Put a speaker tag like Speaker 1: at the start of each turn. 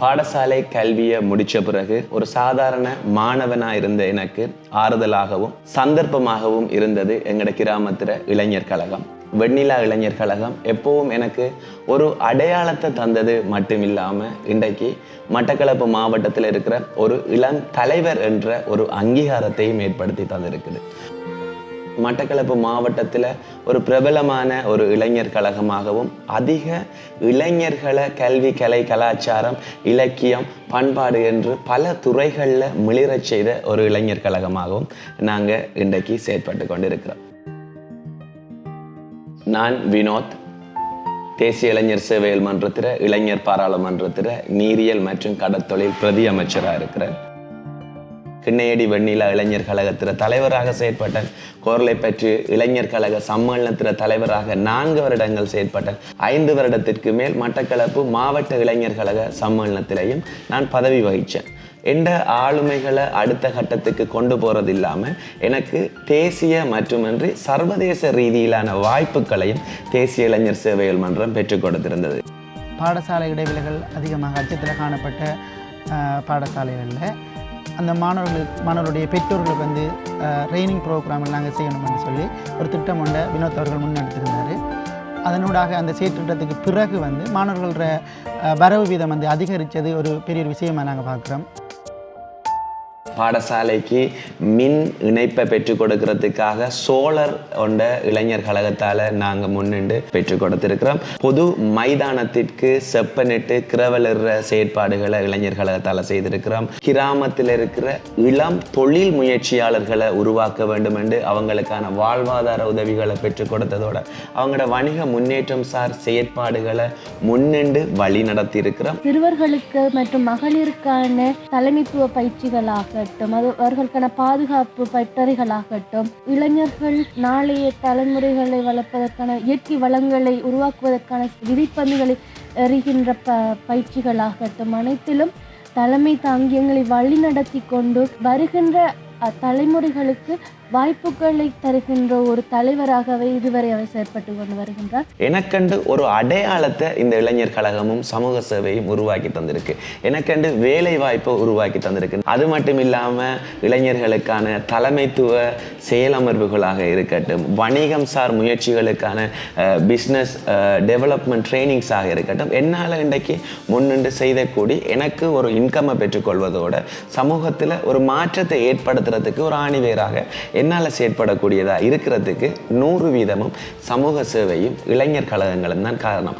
Speaker 1: பாடசாலை கல்வியை முடித்த பிறகு ஒரு சாதாரண மாணவனாக இருந்த எனக்கு ஆறுதலாகவும் சந்தர்ப்பமாகவும் இருந்தது எங்களோட கிராமத்தில் இளைஞர் கழகம். வெண்ணிலா இளைஞர் கழகம் எப்பவும் எனக்கு ஒரு அடையாளத்தை தந்தது மட்டும் இல்லாமல் இன்றைக்கு மட்டக்களப்பு மாவட்டத்தில் இருக்கிற ஒரு இளம் தலைவர் என்ற ஒரு அங்கீகாரத்தையும் ஏற்படுத்தி தந்திருக்குது. மட்டக்களப்பு மாவட்டத்தில் ஒரு பிரபலமான ஒரு இளைஞர் கழகமாகவும் அதிக இளைஞர்களை கல்வி கலை கலாச்சாரம் இலக்கியம் பண்பாடு என்று பல துறைகளில் மிளிரச் செய்த ஒரு இளைஞர் கழகமாகவும் நாங்கள் இன்றைக்கு செயற்பட்டு கொண்டிருக்கிறோம். நான் வினோத் தேசிய இளைஞர் சேவையல் மன்றத்தில் இளைஞர் பாராளுமன்றத்தில் நீரியல் மற்றும் கடற்தொழில் பிரதி அமைச்சராக இருக்கிறேன். கிண்ணையடி வெண்ணிலா இளைஞர் கழகத்தில் தலைவராக செயற்பட்டேன் கோரலை பற்றி இளைஞர் கழக சம்மேளனத்தில் தலைவராக நான்கு வருடங்கள் செயற்பட்டேன் ஐந்து வருடத்திற்கு மேல் மட்டக்களப்பு மாவட்ட இளைஞர் கழக சம்மேளனத்திலையும் நான் பதவி வகித்தேன் எந்த ஆளுமைகளை அடுத்த கட்டத்துக்கு கொண்டு போகிறது இல்லாமல் எனக்கு தேசிய மட்டுமின்றி சர்வதேச ரீதியிலான வாய்ப்புகளையும் தேசிய இளைஞர் சேவைகள் மன்றம் பெற்றுக் கொடுத்திருந்தது.
Speaker 2: பாடசாலை இடைவெளிகள் அதிகமாக அச்சத்தில் காணப்பட்ட பாடசாலைகளில் அந்த மாணவர்களுக்கு மாணவருடைய பெற்றோர்களுக்கு வந்து ட்ரைனிங் ப்ரோக்ராம் நாங்கள் செய்யணும்னு சொல்லி ஒரு திட்டம் ஒன்றை வினோத் அவர்கள் முன்னெடுத்திருந்தார். அதனூடாக அந்த செயற்றிட்டத்துக்கு பிறகு வந்து மாணவர்களோட வரவு வீதம் வந்து அதிகரித்தது ஒரு பெரிய ஒரு நாங்கள் பார்க்குறோம்.
Speaker 1: பாடசாலைக்கு மின் இணைப்பை பெற்றுக் கொடுக்கறதுக்காக சோழர் கொண்ட இளைஞர் கழகத்தால் நாங்கள் முன்னின்று பெற்றுக் கொடுத்திருக்கிறோம். பொது மைதானத்திற்கு செப்பனிட்டு கிரவலிடுற செயற்பாடுகளை இளைஞர் கழகத்தால் செய்திருக்கிறோம். கிராமத்தில் இருக்கிற இளம் தொழில் முயற்சியாளர்களை உருவாக்க வேண்டும் என்று அவங்களுக்கான வாழ்வாதார உதவிகளை பெற்றுக் கொடுத்ததோட அவங்களோட வணிக முன்னேற்றம் சார் செயற்பாடுகளை முன்னின்று வழி நடத்தி இருக்கிறோம்
Speaker 3: சிறுவர்களுக்கு மற்றும் மகளிருக்கான தலைமைத்துவ ஆகட்டும். அது அவர்களுக்கான பாதுகாப்பு பட்டறைகளாகட்டும். இளைஞர்கள் நாளைய தலைமுறைகளை வளர்ப்பதற்கான இயற்கை வளங்களை உருவாக்குவதற்கான விதிப்பந்துகளை எறிகின்ற ப பயிற்சிகளாகட்டும். அனைத்திலும் தலைமை தாங்கியங்களை வழிநடத்தி கொண்டு வருகின்ற தலைமுறைகளுக்கு வாய்ப்புகளை தருகின்ற ஒரு தலைவராகவே இதுவரை அவர் செயற்பட்டு கொண்டு வருகின்றார்.
Speaker 1: எனக்கண்டு ஒரு அடையாளத்தை இந்த இளைஞர் கழகமும் சமூக சேவையும் உருவாக்கி தந்திருக்கு. எனக்கண்டு வேலை வாய்ப்பை உருவாக்கி தந்திருக்கு. அது மட்டும் இல்லாமல் இளைஞர்களுக்கான தலைமைத்துவ செயலமர்வுகளாக இருக்கட்டும் வணிகம் சார் முயற்சிகளுக்கான பிஸ்னஸ் டெவலப்மெண்ட் ட்ரைனிங்ஸாக இருக்கட்டும் என்னால் இன்றைக்கு முன்னின்று செய்தக்கூடி எனக்கு ஒரு இன்கம்மை பெற்றுக்கொள்வதோட சமூகத்தில் ஒரு மாற்றத்தை ஏற்படுத்துறதுக்கு ஒரு ஆணிவேராக என்னால் செயற்படக்கூடியதாக இருக்கிறதுக்கு நூறு வீதமும் சமூக சேவையும் இளைஞர் கழகங்களும் தான் காரணம்.